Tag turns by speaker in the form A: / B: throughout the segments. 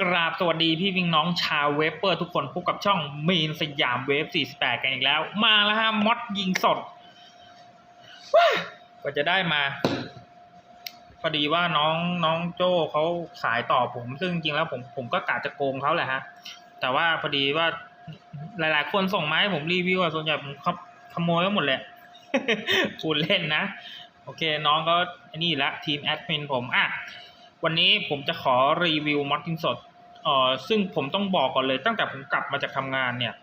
A: กราบสวัสดีพี่วิ่งน้องชาวเวฟเปอร์ทุกคนพบกับช่องมีนสยามเวฟ 48 กันอีกแล้ว มาแล้วฮะมอดยิงสดกว่าจะได้มาพอดีว่าน้องน้องโจ้เขาขายต่อผม ซึ่งจริงแล้วผมผมก็กะจะโกงเขาแหละฮะ แต่ว่าพอดีว่าหลาย ๆ คนส่งมาให้ผมรีวิวส่วนใหญ่ผมขโมยไว้หมดเลยคูณเล่นนะ โอเค น้องก็อันนี้ละทีมแอดมินผมอะ วันนี้ผมจะขอรีวิวมอดกินสดเอ่อซึ่งผมต้องบอกก่อนเลยตั้งแต่ผมกลับมาจากทำงานเนี่ย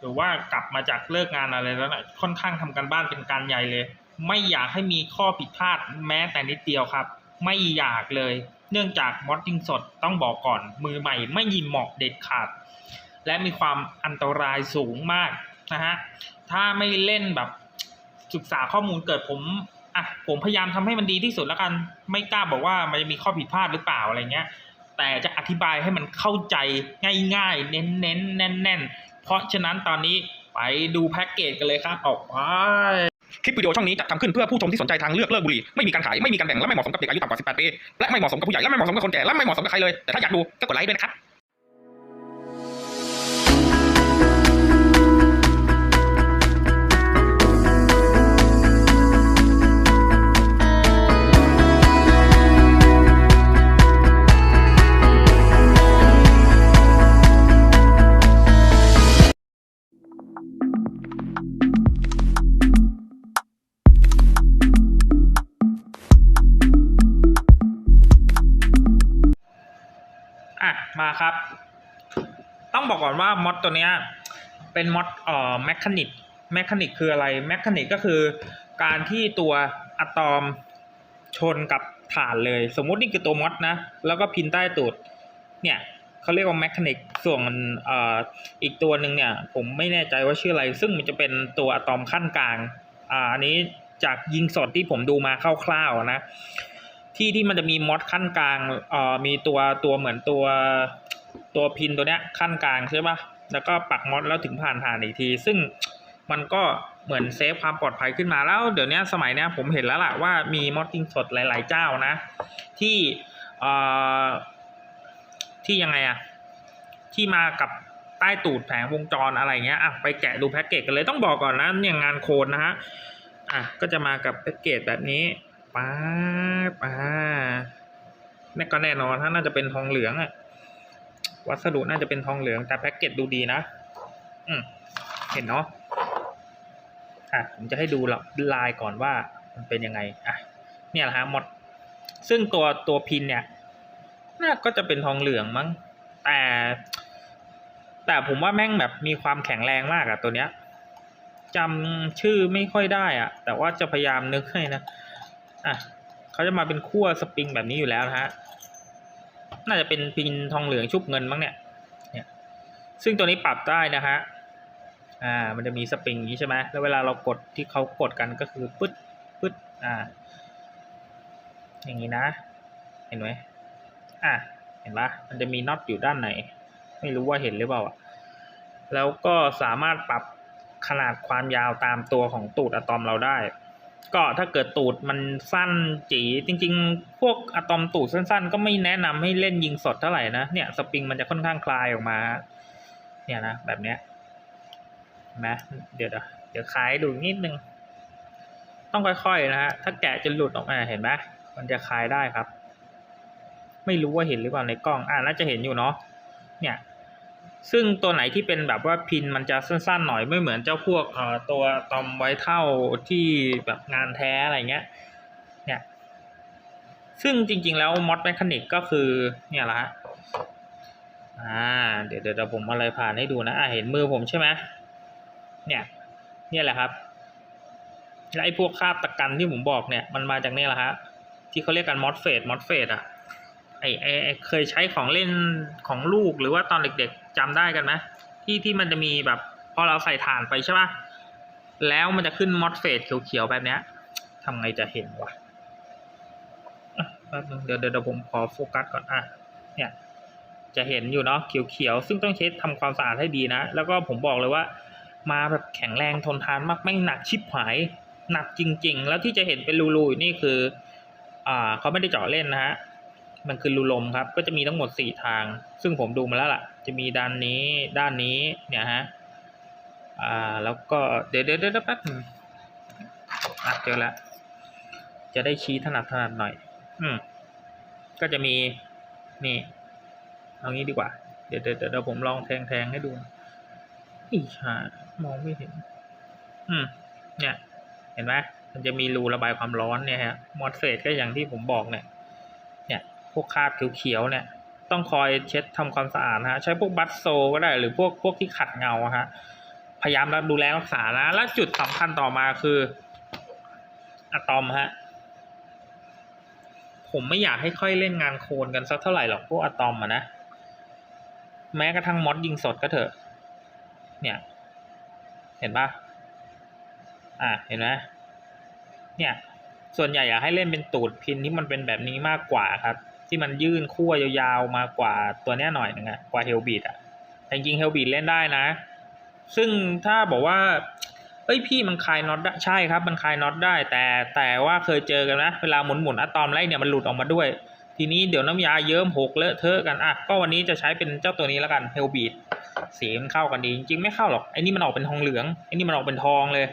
A: หรือว่ากลับมาจากเลิกงานอะไรแล้วนะค่อนข้างทำการบ้านเป็นการใหญ่เลย ไม่อยากให้มีข้อผิดพลาดแม้แต่นิดเดียวครับ ไม่อยากเลย เนื่องจากมอดดิ้งสดต้องบอกก่อน มือใหม่ไม่ยินเหมาะเด็ดขาด และมีความอันตรายสูงมากนะฮะถ้าไม่เล่นแบบศึกษาข้อมูลเกิดผม อะผมพยายามทำให้มันดีที่สุดแล้วกัน ไม่กล้าบอกว่ามันจะมีข้อผิดพลาดหรือเปล่าอะไรเงี้ย แต่จะอธิบายให้มันเข้าใจง่ายๆ เน้นๆ แน่น ๆ เพราะฉะนั้นตอนนี้ไปดูแพ็กเกจกันเลยครับออกไป
B: คลิปวิดีโอช่องนี้จัดทำขึ้นเพื่อผู้ชมที่สนใจทางเลือกเลิกบุหรี่ไม่มีการขายไม่มีการแบ่งและไม่เหมาะสมกับเด็กอายุต่ำกว่า 18 ปีและไม่เหมาะสมกับผู้ใหญ่และไม่เหมาะสมกับคนแก่และไม่เหมาะสมกับใครเลยแต่ถ้าอยากดูก็กดไลค์ด้วยนะครับ
A: ว่ามอดตัวเนี้ยเป็นมอดเอ่อแมคานิกแมคานิกคืออะไรแมคานิกก็คือการที่ตัวอะตอมชนกับฐานเลย สมมุตินี่คือตัวมอดนะ แล้วก็พินใต้ตูดเนี่ยเขาเรียกว่าแมคานิกส่วนเอ่ออีกตัวหนึ่งเนี่ยผมไม่แน่ใจว่าชื่ออะไร ซึ่งมันจะเป็นตัวอะตอมขั้นกลางอ่าอันนี้จากยิงสดที่ผมดูมาคร่าวๆนะ ที่ที่มันจะมีมอดขั้นกลางเอ่อมีตัวตัวเหมือนตัว ตัวพินตัวเนี้ยขั้นกลางใช่ปะแล้วก็ปักมอดแล้วถึงผ่านฐานอีกที ซึ่งมันก็เหมือนเซฟความปลอดภัยขึ้นมาแล้ว เดี๋ยวนี้สมัยเนี้ยผมเห็นแล้วล่ะว่ามีมอดยิงสดหลาย ๆ เจ้านะ ที่เอ่อที่ยังไงอะที่มากับใต้ตูดแผงวงจรอะไรเงี้ยอะไปแกะดูแพ็กเกจกันเลยต้องบอกก่อนนะเนี่ยงานโคนนะฮะอะก็จะมากับแพ็กเกจแบบนี้ป๊าบอ่านี่ก็แน่นอนถ้าน่าจะเป็นทองเหลืองอะ วัสดุน่าจะเป็นทองเหลืองแต่แพ็กเกจดูดีนะ อืมเห็นเนาะอะผมจะให้ดูลายก่อนว่ามันเป็นยังไงอะเนี่ยแหละฮะมด ซึ่งตัวตัวพินเนี่ยน่าก็จะเป็นทองเหลืองมั้ง แต่ แต่ผมว่าแม่งแบบมีความแข็งแรงมากอะตัวเนี้ยจำชื่อไม่ค่อยได้อะแต่ว่าจะพยายามนึกให้นะอะเขาจะมาเป็นขั้วสปริงแบบนี้อยู่แล้วนะฮะ น่าจะเป็นพินทองเหลืองชุบเงินมั้งเนี่ยเนี่ย ซึ่งตัวนี้ปรับได้นะฮะอ่ามันจะมีสปริงอย่างนี้ใช่ไหมแล้วเวลาเรากดที่เขากดกันก็คือปึ๊ดปึ๊ดอ่า อย่างนี้นะ เห็นไหมอะเห็นปะมันจะมีน็อตอยู่ด้านในไม่รู้ว่าเห็นหรือเปล่าอะแล้วก็สามารถปรับขนาดความยาวตามตัวของตูดอะตอมเราได้ ก็ถ้าเกิดตูดมันสั้นจีจริง ๆ พวกอะตอมตูดสั้น ๆ ก็ไม่แนะนำให้เล่นยิงสดเท่าไหร่นะเนี่ยสปริงมันจะค่อนข้างคลายออกมา เนี่ยนะแบบเนี้ยนะเดี๋ยวเดี๋ยวคลายดูนิดนึง ต้องค่อยๆนะฮะถ้าแกะจะหลุดออกมาเห็นไหมมันจะคลายได้ครับ ไม่รู้ว่าเห็นหรือเปล่าในกล้องอ่าน่าจะเห็นอยู่เนาะเนี่ย ซึ่งตัวไหนที่เป็นแบบว่าพินมันจะสั้นๆหน่อยไม่เหมือนเจ้าพวกตัวตอมไว้เท่าที่แบบงานแท้อะไรเงี้ยเนี่ยซึ่งจริงๆแล้วมอดแมคานิกก็คือเนี่ยแหละฮะอ่าเดี๋ยวเดี๋ยวผมอะไรผ่านให้ดูนะอ่าเห็นมือผมใช่ไหมเนี่ยเนี่ยแหละครับและไอ้พวกคาบตะกันที่ผมบอกเนี่ยมันมาจากเนี่ยแหละฮะที่เขาเรียกกันมอสเฟดมอสเฟดอะ ไอไอเคยใช้ของเล่นของลูกหรือว่าตอนเด็กๆจำได้กันไหมที่ที่มันจะมีแบบพอเราใส่ถ่านไปใช่ป่ะแล้วมันจะขึ้นมอสเฟดเขียวๆแบบเนี้ยทำไงจะเห็นวะแป๊บนึงเดี๋ยวเดี๋ยวผมขอโฟกัสก่อนอะเนี่ยจะเห็นอยู่เนาะเขียวๆซึ่งต้องเช็ดทำความสะอาดให้ดีนะ แล้วก็ผมบอกเลยว่า มาแบบแข็งแรงทนทานมากไม่งหนักชิบหายหนักจริง ๆ แล้วที่จะเห็นเป็นรูๆนี่คือ อ่าเขาไม่ได้เจาะเล่นนะฮะ มันคือรูลมครับ ก็จะมีทั้งหมดสี่ทาง ซึ่งผมดูมาแล้วล่ะ จะมีด้านนี้ด้านนี้เนี่ยฮะอ่าแล้วก็เดี๋ยวเดี๋ยวเดี๋ยวแป๊บนึงอะเจอแล้วจะได้ชี้ถนัดถนัดหน่อย อืมก็จะมีนี่เอางี้ดีกว่า เดี๋ยวเดี๋ยวเดี๋ยวผมลองแทงแทงให้ดูอีชามองไม่เห็น อืม เนี่ย เห็นไหมมันจะมีรูระบายความร้อนเนี่ยฮะมอสเฟตก็อย่างที่ผมบอกเนี่ย พวกคราบเขียวๆเนี่ยต้องคอยเช็ดทำความสะอาดนะฮะใช้พวกบัตโซก็ได้หรือพวกพวกที่ขัดเงาอะฮะพยายามดูแลรักษานะแล้วจุดสำคัญต่อมาคืออะตอมฮะผมไม่อยากให้ค่อยเล่นงานโคลนกันสักเท่าไหร่หรอกพวกอะตอมอะนะแม้กระทั่งมอดยิงสดก็เถอะ เนี่ย เห็นปะอะเห็นไหมเนี่ย ส่วนใหญ่อยากให้เล่นเป็นตูดพินที่มันเป็นแบบนี้มากกว่าครับ ที่มันยื่นขั้วยาวๆมากว่าตัวเนี้ยหน่อยนึงอะกว่าเฮลบีดอะแต่จริงเฮลบีดเล่นได้นะ ซึ่งถ้าบอกว่า เอ้ยพี่มันคลายน็อตได้ใช่ครับ มันคลายน็อตได้ แต่แต่ว่าเคยเจอกันนะ เวลาหมุนหมุนอะตอมไล่เนี่ยมันหลุดออกมาด้วย ทีนี้เดี๋ยวน้ำยาเยิ้มหกเลอะเทอะกันอะก็วันนี้จะใช้เป็นเจ้าตัวนี้แล้วกันเฮลบีดสีมันเข้ากันดีจริงๆไม่เข้าหรอกไอ้นี่มันออกเป็นทองเหลืองไอ้นี่มันออกเป็นทองเลย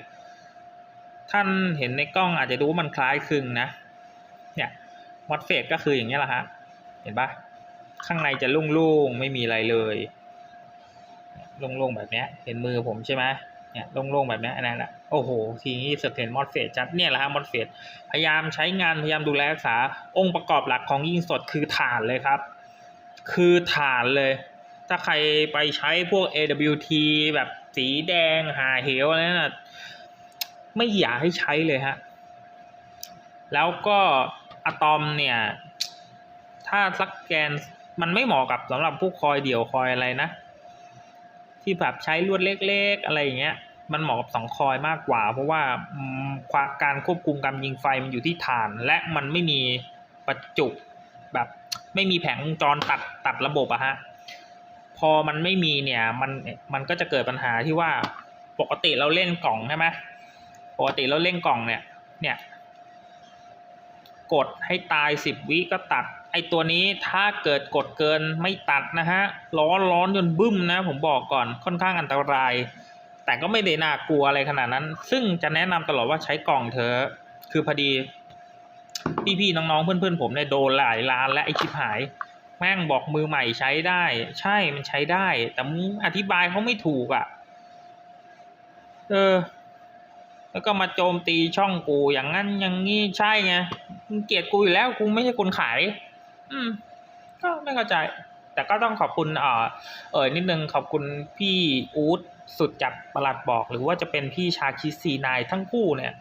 A: ท่านเห็นในกล้องอาจจะดูว่ามันคล้ายคลึงนะ มอสเฟตก็คืออย่างนี้ยแหละฮะ เห็นปะข้างในจะโล่งๆ ไม่มีอะไรเลยโล่งๆ แบบเนี้ย เห็นมือผมใช่ไหมเนี่ยโล่งๆ แบบนี้อันนั้นแหละโอ้โห ทีนี้สเตนมอสเฟตจัดเนี่ยแหละฮะมอสเฟตพยายามใช้งานพยายามดูแลรักษาองค์ประกอบหลักของยิงสดคือฐานเลยครับ คือฐานเลย ถ้าใครไปใช้พวก AWT แบบสีแดงหาเหวอะไรนั่นนะไม่อยากให้ใช้เลยฮะแล้วก็ อะตอมเนี่ย ถ้าสักแกนมันไม่เหมาะกับสำหรับพวกคอยเดี่ยวคอยอะไรนะ ที่แบบใช้ลวดเล็กๆอะไรอย่างเงี้ย มันเหมาะกับสองคอยมากกว่า เพราะว่าการควบคุมการยิงไฟมันอยู่ที่ฐาน และมันไม่มีประจุแบบไม่มีแผงวงจรตัดตัดระบบอะฮะ พอมันไม่มีเนี่ยมันมันก็จะเกิดปัญหาที่ว่าปกติเราเล่นกล่องใช่ไหมปกติเราเล่นกล่องเนี่ย เนี่ย กดให้ตายสิบวิก็ตัด ไอตัวนี้ถ้าเกิดกดเกินไม่ตัดนะฮะ ร้อนร้อนจนบึ้มนะ ผมบอกก่อนค่อนข้างอันตราย แต่ก็ไม่ได้น่ากลัวอะไรขนาดนั้น ซึ่งจะแนะนำตลอดว่าใช้กล่องเถอคือพอดีพี่ๆน้องๆเพื่อนๆผมเนี่ยโดนหลายล้านและไอชิบหาย แม่งบอกมือใหม่ใช้ได้ ใช่มันใช้ได้ แต่มึงอธิบายเขาไม่ถูกอะ่ะ เออ แล้วก็มาโจมตีช่องกูอย่างนั้นอย่างนี้ใช่ไงมึงเกลียดกูอยู่แล้วกูไม่ใช่คนขาย อืม ก็ไม่เข้าใจ แต่ก็ต้องขอบคุณเอ่อเอ่ยนิดนึงขอบคุณพี่อู๊ดสุดจัดประหลัดบอก หรือว่าจะเป็นพี่ชาคิดซีนายทั้งคู่เนี่ย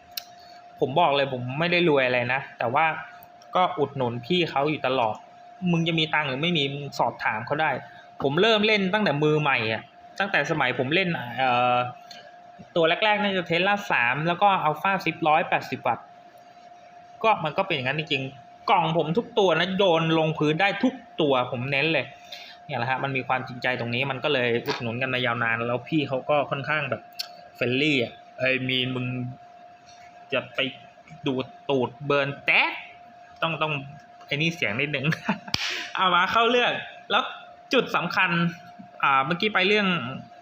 A: ผมบอกเลยผมไม่ได้รวยอะไรนะ แต่ว่าก็อุดหนุนพี่เขาอยู่ตลอด มึงจะมีตังหรือไม่มีมึงสอบถามเขาได้ ผมเริ่มเล่นตั้งแต่มือใหม่อะตั้งแต่สมัยผมเล่นเอ่อ ตัวแรกๆน่าจะเทสลาสามแล้วก็อัลฟาซิปร้อยแปดสิบวัตต์ก็มันก็เป็นอย่างนั้นจริงๆ กล่องผมทุกตัวนะโยนลงพื้นได้ทุกตัวผมเน้นเลย เนี่ยแหละฮะมันมีความจริงใจตรงนี้มันก็เลยอุดหนุนกันมายาวนาน แล้วพี่เขาก็ค่อนข้างแบบเฟรนลี่อะเอ้ยมีนมึงจะไปดูตูดเบิร์นแต๊ดต้องต้องไอ้นี่เสียงนิดหนึ่งเอามาเข้าเรื่องแล้วจุดสำคัญ อ่าเมื่อกี้ไปเรื่อง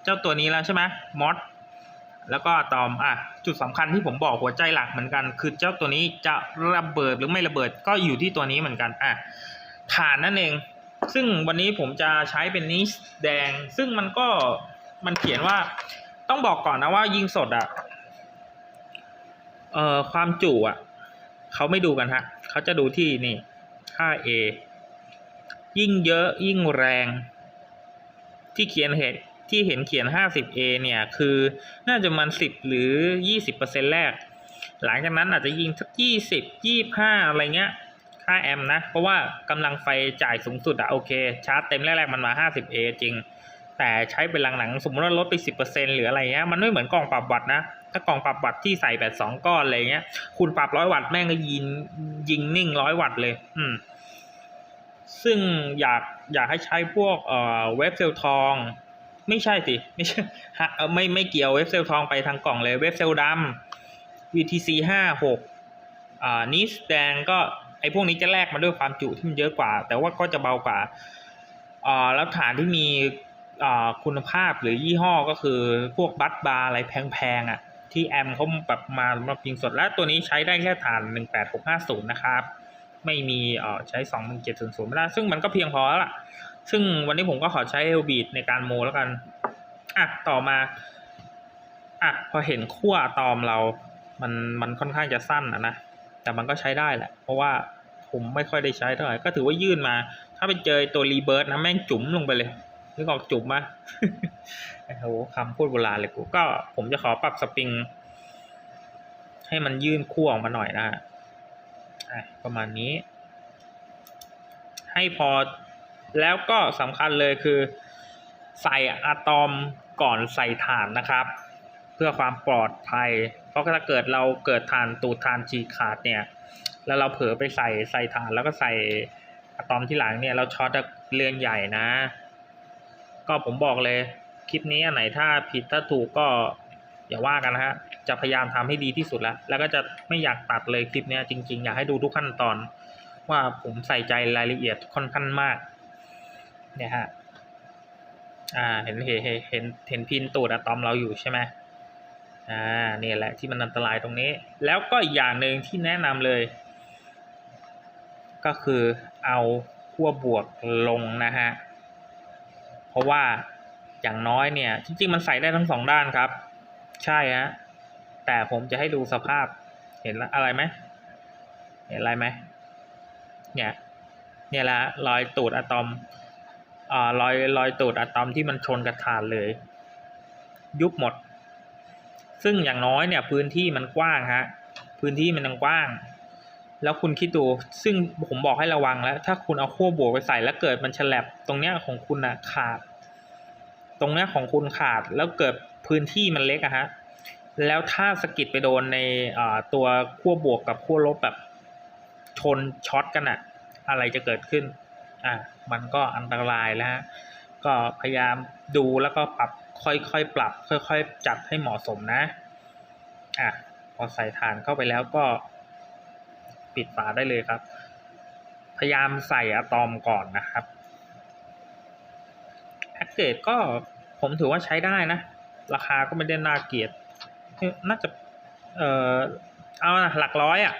A: เจ้าตัวนี้แล้วใช่ไหมมอส แล้วก็อะตอมอะจุดสำคัญที่ผมบอกหัวใจหลักเหมือนกัน คือเจ้าตัวนี้จะระเบิดหรือไม่ระเบิดก็อยู่ที่ตัวนี้เหมือนกันอะฐานนั่นเอง ซึ่งวันนี้ผมจะใช้เป็นนิสแดง ซึ่งมันก็มันเขียนว่าต้องบอกก่อนนะว่ายิงสดอะเอ่อความจุอะเขาไม่ดูกันฮะเขาจะดูที่นี่ค่า A ยิ่งเยอะยิ่งแรง ที่เขียนเหตุ ที่เห็นเขียน 50A เนี่ยคือน่าจะมัน 10 หรือ 20%แรก หลังจากนั้นอาจจะยิงสัก 20 25 อะไรเงี้ย ค่าแอมนะ เพราะว่ากำลังไฟจ่ายสูงสุดอะโอเค ชาร์จเต็มแรกๆมันมา 50A จริง แต่ใช้เป็นหลังๆ สมมติว่าลดไป 10%หรืออะไรเงี้ย มันไม่เหมือนกล่องปรับวัตต์นะถ้ากล่องปรับวัตต์ที่ใส่แบบสองก้อนอะไรเงี้ย คุณปรับร้อยวัตต์แม่งก็ยิงยิงนิ่งร้อยวัตต์เลย อืมซึ่งอยากอยากให้ใช้พวกเอ่อเว็บเซลทอง ไม่ใช่สิไม่ใช่ฮะไม่ไม่เกี่ยวเว็บเซลทองไปทางกล่องเลยเว็บเซลดำ VTC ห้าหกอ่านิสแดงก็ไอ้พวกนี้จะแลกมาด้วยความจุที่มันเยอะกว่า แต่ว่าก็จะเบากว่าอ่าแล้วฐานที่มีอ่าคุณภาพหรือยี่ห้อก็คือพวกบัตบาร์อะไรแพงๆอะที่แอมเขาแบบมามาพิงสดและตัวนี้ใช้ได้แค่ฐาน 18650 นะครับ ไม่มีเอ่อใช้ 21700ไม่ได้ซึ่งมันก็เพียงพอแล้วล่ะ ซึ่งวันนี้ผมก็ขอใช้เอลบีดในการโมแล้วกัน อะ ต่อมา อะ พอเห็นขั้วอะตอมเรา มัน มันค่อนข้างจะสั้นอะนะ แต่มันก็ใช้ได้แหละ เพราะว่าผมไม่ค่อยได้ใช้เท่าไหร่ ก็ถือว่ายื่นมา ถ้าไปเจอตัวรีเบิร์ดนะ แม่งจุ๋มลงไปเลยนึกออกจุ๋มมะโอ้โหคำพูดโบราณเลยกู ก็ผมจะขอปรับสปริง ให้มันยื่นขั้วออกมาหน่อยนะฮะประมาณนี้ ให้พอ แล้วก็สำคัญเลยคือ ใส่อะตอมก่อนใส่ถ่านนะครับ เพื่อความปลอดภัย เพราะถ้าเกิดเราเกิดถ่านตูดถ่านฉีกขาดเนี่ย แล้วเราเผลอไปใส่ใส่ถ่านแล้วก็ใส่อะตอมที่หลังเนี่ยเราช็อตเรื่อนใหญ่นะ ก็ผมบอกเลยคลิปนี้อันไหนถ้าผิดถ้าถูกก็อย่าว่ากันนะฮะ จะพยายามทำให้ดีที่สุดแล้ว แล้วก็จะไม่อยากตัดเลยคลิปนี้จริง ๆ อยากให้ดูทุกขั้นตอน ว่าผมใส่ใจรายละเอียดค่อนข้างมาก เนี่ยฮะอ่าเห็นเห็นเห็นเห็นเห็นพินตูดอะตอมเราอยู่ใช่ไหมอ่านี่แหละที่มันอันตรายตรงนี้ แล้วก็อีกอย่างหนึ่งที่แนะนำเลย ก็คือเอาขั้วบวกลงนะฮะ เพราะว่าอย่างน้อยเนี่ยจริงๆมันใส่ได้ทั้งสองด้านครับ ใช่ฮะแต่ผมจะให้ดูสภาพเห็นอะไรไหมเห็นอะไรไหมเนี่ยเนี่ยละรอยตูดอะตอม รอยรอยตูดอะตอมที่มันชนกระถานเลย ยุบหมด ซึ่งอย่างน้อยเนี่ยพื้นที่มันกว้างฮะพื้นที่มันยังกว้าง แล้วคุณคิดดูซึ่งผมบอกให้ระวังแล้ว ถ้าคุณเอาขั้วบวกไปใส่แล้วเกิดมันฉลับตรงเนี้ยของคุณอะขาด ตรงเนี้ยของคุณขาดแล้วเกิดพื้นที่มันเล็กอะฮะแล้วถ้าสกิดไปโดนในตัวขั้วบวกกับขั้วลบแบบชนช็อตกันอะอะไรจะเกิดขึ้น อะ มันก็อันตรายแล้วฮะก็พยายามดูแล้วก็ปรับค่อยๆปรับ ค่อยๆจัดให้เหมาะสมนะอะพอใส่ฐานเข้าไปแล้วก็ ปิดฝาได้เลยครับ พยายามใส่อะตอมก่อนนะครับแพ็กเกจก็ผมถือว่าใช้ได้นะ ราคาก็ไม่ได้น่าเกลียดน่าจะ เออเอาหลักร้อยอะ่ะ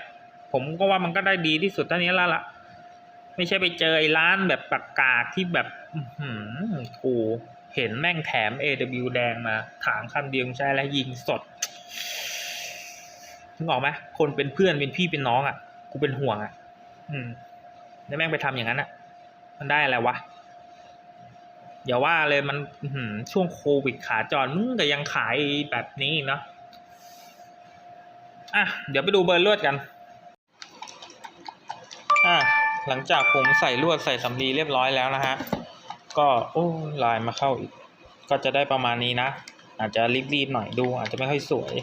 A: ผมก็ว่ามันก็ได้ดีที่สุดเท่านี้แล้วล่ะ ไม่ใช่ไปเจอไอ้ร้านแบบปากกาที่แบบอื้อหืกูเห็นแม่งแถม AW แดงมา ถามคำเดียวใช่แล้วยิงสดนึกออกไหมคนเป็นเพื่อนเป็นพี่เป็นน้องอะ กูเป็นห่วงอะ อืม แล้วแม่งไปทำอย่างนั้นอะ มันได้อะไรวะอย่าว่าเลยมันอื้อหืช่วงโควิดขาจรมึงแต่ยังขายแบบนี้เนาะอะ เดี๋ยวไปดูเบอร์ลวดกัน อะ หลังจากผมใส่ลวดใส่สำลีเรียบร้อยแล้วนะฮะ ก็โอ้ลายมาเข้าอีก ก็จะได้ประมาณนี้นะ อาจจะรีบๆหน่อยดู อาจจะไม่ค่อยสวย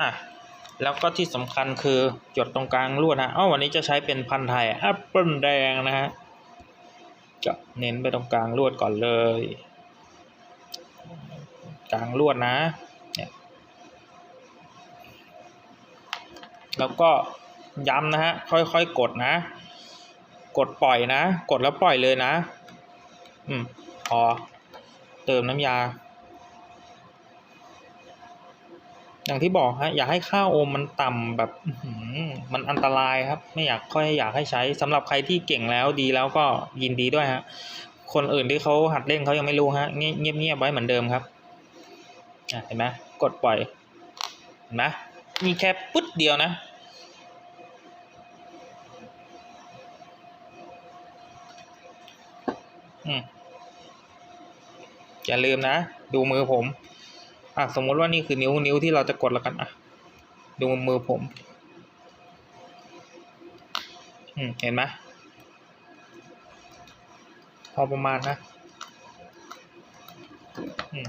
A: อะแล้วก็ที่สำคัญคือจดตรงกลางลวดนะอ้าวันนี้จะใช้เป็นพันธุ์ไทยแอปเปิลแดงนะฮะจะเน้นไปตรงกลางลวดก่อนเลย กลางลวดนะเนี่ยแล้วก็ย้ำนะฮะค่อยๆกดนะ กดปล่อยนะ กดแล้วปล่อยเลยนะ อืมพอเติมน้ำยา อย่างที่บอกฮะ อย่าให้ค่าโอห์มมันต่ำแบบมันอันตรายครับ ไม่อยากค่อยอยากให้ใช้สำหรับใครที่เก่งแล้วดีแล้วก็ยินดีด้วยฮะ คนอื่นที่เขาหัดเล่นเขายังไม่รู้ฮะ เงียบเงียบๆไว้เหมือนเดิมครับเห็นไหมกดปล่อยเห็นไหมมีแค่ปึ๊ดเดียวนะ อย่าลืมนะ ดูมือผม อะสมมติว่านี่คือนิ้วนิ้วที่เราจะกดแล้วกันอะ ดูมือผม อืม เห็นไหมพอประมาณนะ อืม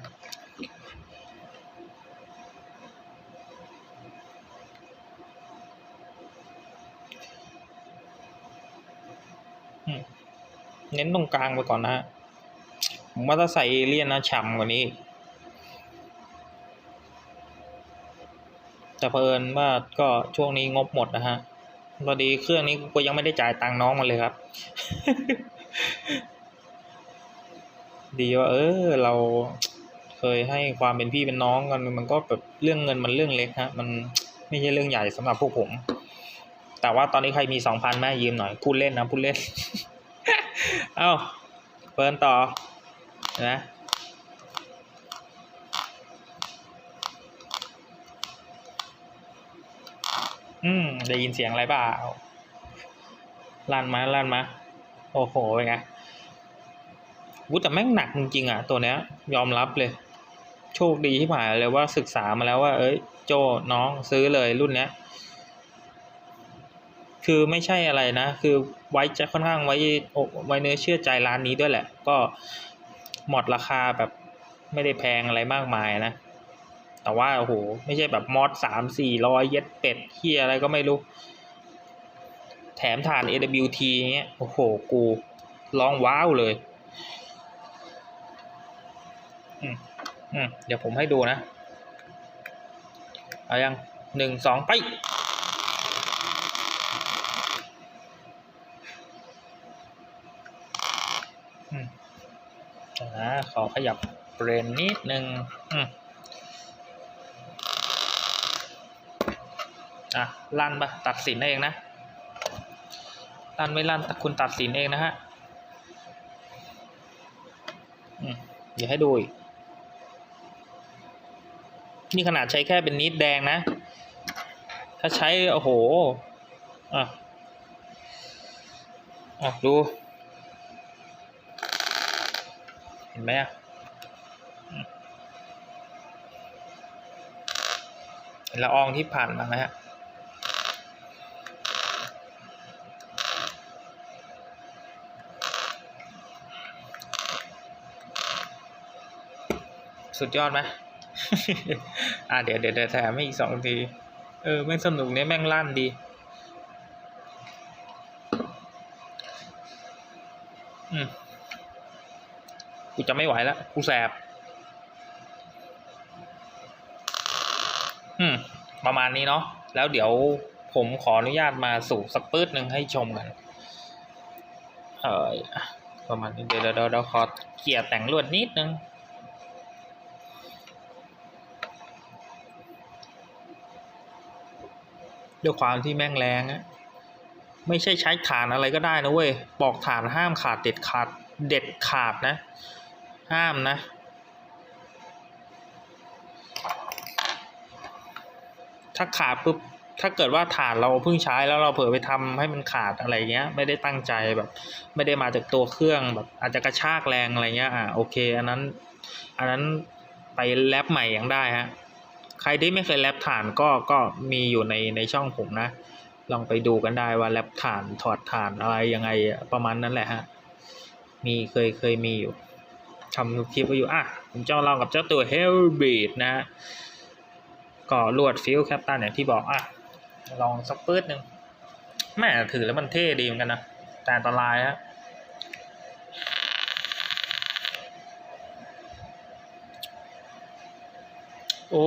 A: เน้นตรงกลางไปก่อนนะฮะผมว่าถ้าใส่เอเลี่ยนนะฉ่ำกว่านี้ แต่เพอิญว่าก็ช่วงนี้งบหมดนะฮะพอดีเครื่องนี้กูยังไม่ได้จ่ายตังค์น้องมันเลยครับ ดีว่า เออ เราเคยให้ความเป็นพี่เป็นน้องกันมันก็แบบเรื่องเงินมันเรื่องเล็กฮะ มันไม่ใช่เรื่องใหญ่สำหรับพวกผม แต่ว่าตอนนี้ใครมีสองพันแม่ยืมหน่อยพูดเล่นนะพูดเล่น เอ้าเปิดต่อนะอืม ได้ยินเสียงอะไรเปล่าลั่นมาลั่นมา โอ้โห เป็นไงวุ้แต่แม่งหนักจริงๆอะ ตัวเนี้ย ยอมรับเลย โชคดีที่ผ่านเลยว่าศึกษามาแล้วว่า เอ้ย โจน้องซื้อเลยรุ่นเนี้ย คือไม่ใช่อะไรนะ คือไว้จะค่อนข้างไว้ไว้เนื้อเชื่อใจร้านนี้ด้วยแหละ ก็หมดราคาแบบไม่ได้แพงอะไรมากมายนะ แต่ว่าโอ้โหไม่ใช่แบบมอดสามสี่ร้อยเย็ดเป็ดเฮียอะไรก็ไม่รู้ แถมฐาน AWT เงี้ย โอ้โห กูร้องว้าวเลยอืมอืมเดี๋ยวผมให้ดูนะ เอายังหนึ่งสองไป อืมเดี๋ยว นะขอขยับเบรนนิดนึงอะลั่นปะตัดสินเองนะลั่นไม่ลั่นคุณตัดสินเองนะฮะอืมเดี๋ยวให้ดูอีกนี่ขนาดใช้แค่เป็นนิดแดงนะ ถ้าใช้ โอ้โห อะ อะ ดู เห็น ไหมอะอืมเห็นละอองที่ผ่านมาไหมฮะสุดยอดไหมอะเดี๋ยวเดี๋ยวเดี๋ยวแถมให้อีกสองที เออ แม่งสนุกเนี่ยแม่งลั่นดี อืม กูจะไม่ไหวแล้วกูแสบ อืม ประมาณนี้เนาะ แล้วเดี๋ยวผมขออนุญาตมาสู่สักปื๊ดหนึ่งให้ชมกัน เออประมาณนี้เดี๋ยวเดี๋ยวเดี๋ยวขอเกี่ยร์แต่งลวดนิดนึงด้วยความที่แม่งแรงอะไม่ใช่ใช้ฐานอะไรก็ได้นะเว้ย บอกฐานห้ามขาดเด็ดขาดเด็ดขาดนะ ห้ามนะถ้าขาดปุ๊บถ้าเกิดว่าฐานเราเพิ่งใช้แล้วเราเผลอไปทำให้มันขาดอะไรเงี้ย ไม่ได้ตั้งใจแบบ ไม่ได้มาจากตัวเครื่องแบบ อาจจะกระชากแรงอะไรเงี้ยอ่าโอเค อันนั้น อันนั้นไปแลบใหม่ยังได้ฮะใครที่ไม่เคยแลบฐานก็ก็มีอยู่ในในช่องผมนะ ลองไปดูกันได้ว่าแลบฐานถอดฐานอะไรยังไงประมาณนั้นแหละฮะมีเคยเคยมีอยู่ ทำคลิปไว้อยู่อะผมจะมาลองกับเจ้าตัว h e l b r e e d นะฮะก็ลวดฟิลแคปตันอย่างที่บอกอะลองสักปื๊ดหนึ่งแม่ถือแล้วมันเท่ดีเหมือนกันนะ แต่อันตรายฮะโอ้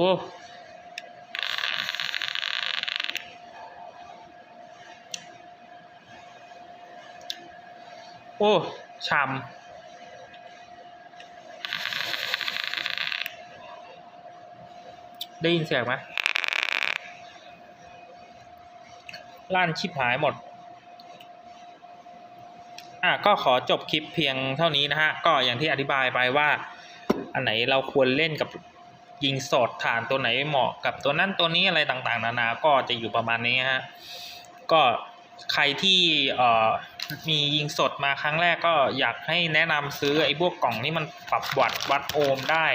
A: โอ้ชำ ได้ยินเสียงไหมลั่นชิบหายหมด อะก็ขอจบคลิปเพียงเท่านี้นะฮะ ก็อย่างที่อธิบายไปว่า อันไหนเราควรเล่นกับยิงสดฐานตัวไหนเหมาะกับตัวนั้นตัวนี้อะไรต่างๆ นานา ก็จะอยู่ประมาณนี้ฮะ ก็ใครที่เอ่อมียิงสดมาครั้งแรกก็อยากให้แนะนำซื้อไอ้พวกกล่องที่มันปรับวัดวัดโอห์มได้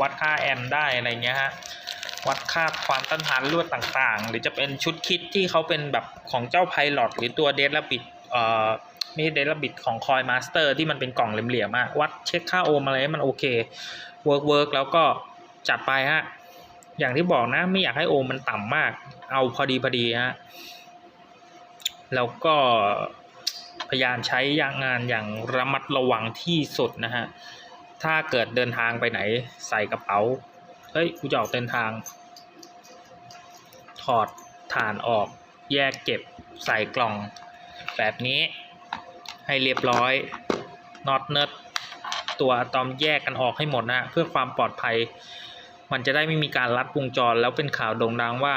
A: วัดค่าแอมป์ได้อะไรเงี้ยฮะ วัดค่าความต้านทานลวดต่างๆ หรือจะเป็นชุดคิดที่เขาเป็นแบบของเจ้าไพลอตหรือตัวเดลบิดเอ่อไม่ใช่เดลบิดของคอยมาสเตอร์ที่มันเป็นกล่องเหลี่ยมๆอะวัดเช็คค่าโอห์มอะไรให้มันโอเคเวิร์กเวิร์กแล้วก็จัดไปฮะอย่างที่บอกนะไม่อยากให้โอห์มมันต่ำมาก เอาพอดีพอดีฮะแล้วก็พยายามใช้ยางงานอย่างระมัดระวังที่สุดนะฮะถ้าเกิดเดินทางไปไหนใส่กระเป๋า เฮ้ยกูจะออกเดินทาง ถอดฐานออกแยกเก็บใส่กล่อง แบบนี้ให้เรียบร้อยน็อตเนิร์ดตัวอะตอมแยกกันออกให้หมดนะ เพื่อความปลอดภัย มันจะได้ไม่มีการลัดวงจรแล้วเป็นข่าวโด่งดังว่า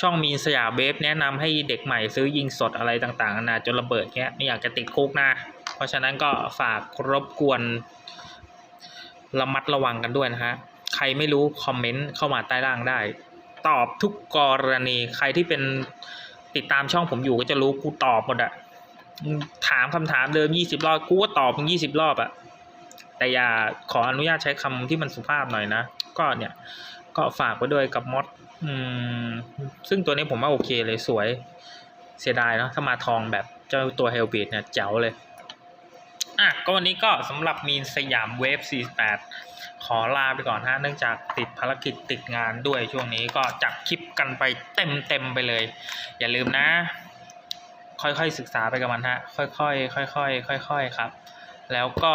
A: ช่องมีนสยามเวฟแนะนำให้เด็กใหม่ซื้อยิงสดอะไรต่างๆนานาจนระเบิดเงี้ยไม่อยากจะติดคุกนะ เพราะฉะนั้นก็ฝากรบกวน ระมัดระวังกันด้วยนะฮะ ใครไม่รู้คอมเมนต์เข้ามาใต้ล่างได้ ตอบทุกกรณีใครที่เป็นติดตามช่องผมอยู่ก็จะรู้กูตอบหมดอะถามคำถามเดิมยี่สิบรอบกูก็ตอบมึงยี่สิบรอบอะแต่อย่าขออนุญาตใช้คำที่มันสุภาพหน่อยนะ ก็เนี่ยก็ฝากไว้ด้วยกับมอดอืมซึ่งตัวนี้ผมว่าโอเคเลยสวยเสียดายเนาะถ้ามาทองแบบเจ้าตัวเฮลบีดเนี่ยเจ๋วเลย อะก็วันนี้ก็สำหรับมีนสยามเวฟ 48 ขอลาไปก่อนฮะ เนื่องจากติดภารกิจติดงานด้วยช่วงนี้ก็จัดคลิปกันไปเต็มเต็มไปเลย อย่าลืมนะ ค่อยๆศึกษาไปกับมันฮะ ค่อยๆค่อยๆค่อยๆครับ แล้วก็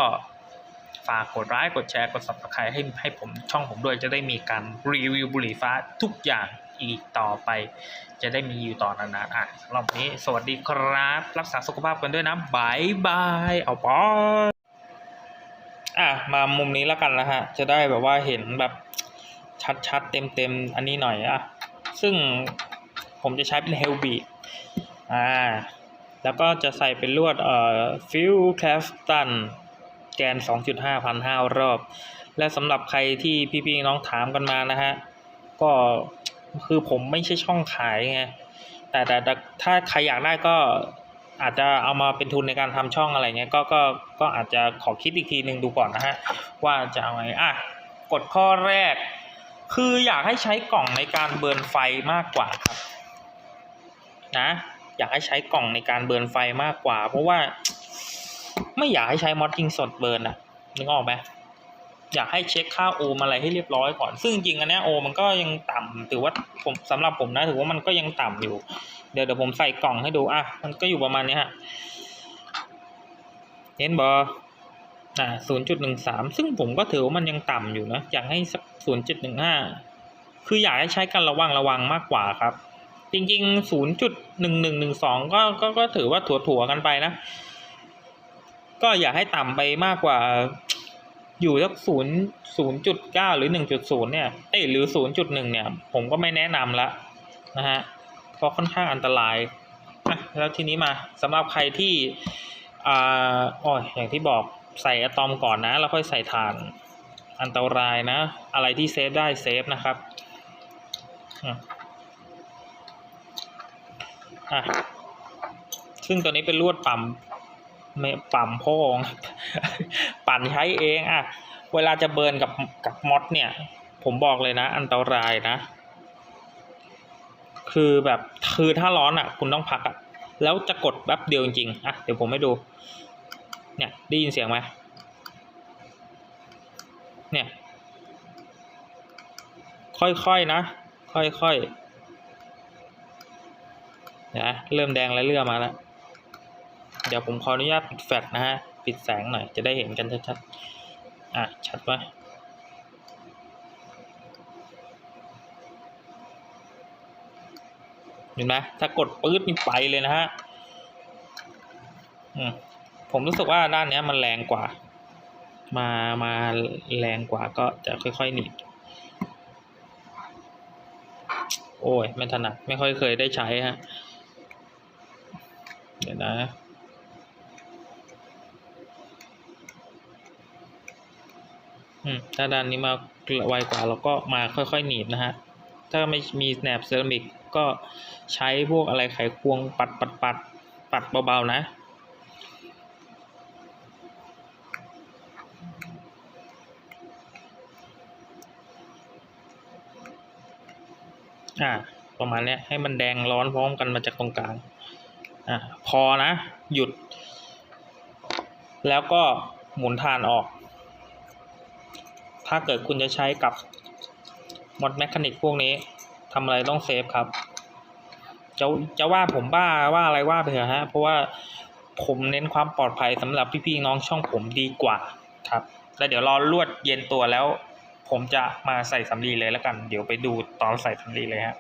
A: ฝากกดไลค์กดแชร์กด subscribe ให้ให้ผมช่องผมด้วยจะได้มีการรีวิวบุหรี่ฟ้าทุกอย่าง อีกต่อไป จะได้มีอยู่ต่อนานๆอะสำหรับนี้ สวัสดีครับ รักษาสุขภาพกันด้วยนะบายบายเอาปออะมามุมนี้แล้วกันนะฮะ จะได้แบบว่าเห็นแบบชัดๆ เต็มๆ อันนี้หน่อยอะ ซึ่งผมจะใช้เป็นเฮลบีอ่า แล้วก็จะใส่เป็นลวดเอ่อฟิลแคฟตันแกน 2.5 พันห้ารอบ และสำหรับใครที่พี่ๆน้องถามกันมานะฮะ ก็ คือผมไม่ใช่ช่องขายไงแต่แต่แตถ้าใครอยากได้ก็อาจจะเอามาเป็นทุนในการทำช่องอะไรเงี้ยก็ก็ก็อาจจะขอคิดอีกทีหนึ่งดูก่อนนะฮะว่าจะเอาไงอะกดข้อแรก คืออยากให้ใช้กล่องในการเบิร์นไฟมากกว่าครับนะอยากให้ใช้กล่องในการเบิร์นไฟมากกว่า เพราะว่า ไม่อยากให้ใช้มอดยิงสดเบิร์นอะนึกออกไหม อยากให้เช็คค่าโอมอะไรให้เรียบร้อยก่อน ซึ่งจริงอันนี้โอมันก็ยังต่ำถือว่าผมสำหรับผมนะถือว่ามันก็ยังต่ำอยู่ เดี๋ยวเดี๋ยวผมใส่กล่องให้ดูอะมันก็อยู่ประมาณนี้ฮะเห็นบออ่าศูนย์จุดหนึ่งสามซึ่งผมก็ถือว่ามันยังต่ำอยู่นะอยากให้สักศูนย์จุดหนึ่งห้าคืออยากให้ใช้กันระวังระวังมากกว่าครับ จริงๆศูนย์จุดหนึ่งหนึ่งหนึ่งสองก็ก็ก็ถือว่าถั่วๆกันไปนะ ก็อย่าให้ต่ำไปมากกว่า อยู่สักศูนย์ศูนย์จุดเก้าหรือหนึ่งจุดศูนย์เนี่ยเอ้หรือศูนย์จุดหนึ่งเนี่ย ผมก็ไม่แนะนำละนะฮะเพราะค่อนข้างอันตรายอะแล้วทีนี้มาสำหรับใครที่อ่าอ๋ออย่างที่บอกใส่อะตอมก่อนนะ แล้วค่อยใส่ถ่านอันตรายนะ อะไรที่เซฟได้เซฟนะครับอะอะซึ่งตัวนี้เป็นลวดปั๊ม ไม่ปั๊มโพงปั่นใช้เองอะ เวลาจะเบิร์นกับกับมอดเนี่ย ผมบอกเลยนะ อันตรายนะ คือแบบคือถ้าร้อนอะ คุณต้องพักอะ แล้วจะกดแป๊บเดียวจริงๆอะเดี๋ยวผมให้ดู เนี่ยได้ยินเสียงไหมเนี่ย ค่อยๆนะ ค่อยๆนะเริ่มแดงแล้วเลื่อมาแล้ว เดี๋ยวผมขออนุญาตปิดแฟลชนะฮะ ปิดแสงหน่อยจะได้เห็นกันชัดๆ อะ ชัดปะเห็นไหมถ้ากดปื๊ดนี่ไปเลยนะฮะผมรู้สึกว่าด้านนี้มันแรงกว่า มามาแรงกว่าก็จะค่อยๆหนีบโอ้ย ไม่ถนัด ไม่ค่อยเคยได้ใช้ฮะ เดี๋ยวนะ อืมถ้าด้านนี้มาไวกว่าเราก็มาค่อยๆหนีบนะฮะ ถ้าไม่มีแหนบเซรามิกก็ใช้พวกอะไรไขควงปัดปัดปัดปัดเบาๆนะอ่าประมาณนี้ให้มันแดงร้อนพร้อมกันมาจากตรงกลางอ่าพอนะ หยุด แล้วก็หมุนทานออก ถ้าเกิดคุณจะใช้กับมอดแมคานิกพวกนี้ทำอะไรต้องเซฟครับ จะจะว่าผมบ้าว่าอะไรว่าไปเถอะฮะ เพราะว่าผมเน้นความปลอดภัยสำหรับพี่ๆน้องช่องผมดีกว่าครับ แล้วเดี๋ยวรอลวดเย็นตัวแล้ว ผมจะมาใส่สำลีเลยแล้วกัน เดี๋ยวไปดูตอนใส่สำลีเลยฮะ